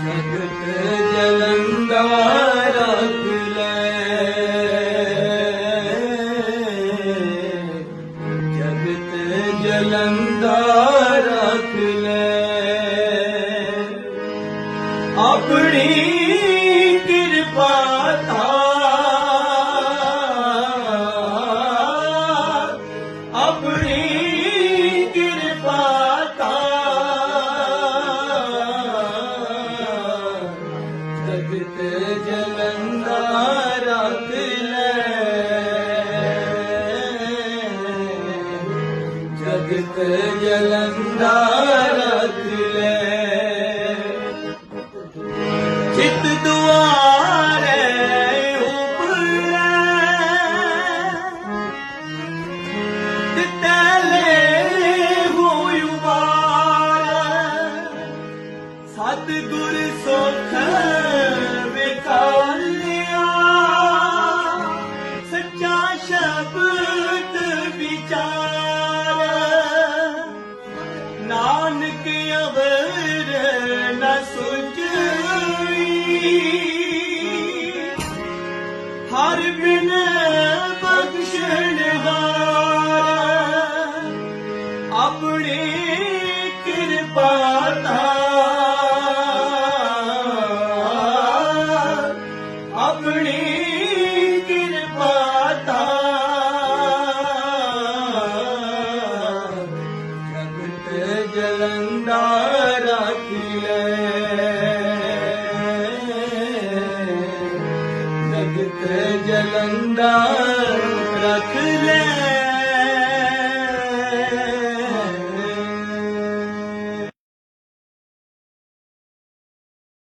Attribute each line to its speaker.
Speaker 1: ਜਗਤ ਜਲੰਦਾ ਰੱਖ ਲੈ ਜਗਤ ਜਲੰਦਾ ਰੱਖ ਲੈ ਆਪਣੀ ਕਿਰਪਾ ਜਗਤ ਜਲੰਦਾ ਰੱਖ ਲੈ। ਜਗਤ ਜਲੰਦਾ ਰੱਖ ਲੈ। ਚਿਤ ਦੁਆਰੇ ਉਪਰੇ। ਤਿਤਲੇ ਸਤਿਗੁਰ ਸੁਖ ਨਾਨਕ ਅਵਰ ਨ ਸੁਝਈ। ਹਰ ਬਿਨ ਬਖਸ਼ਣ ਹਾਰ ਆਪਣੀ ਕਿਰਪਾ ਧਾਰ। ਜਗਤ ਰੱਖ ਲੈ ਜਗਤ ਜਲੰਦਾ ਰੱਖ ਲੈ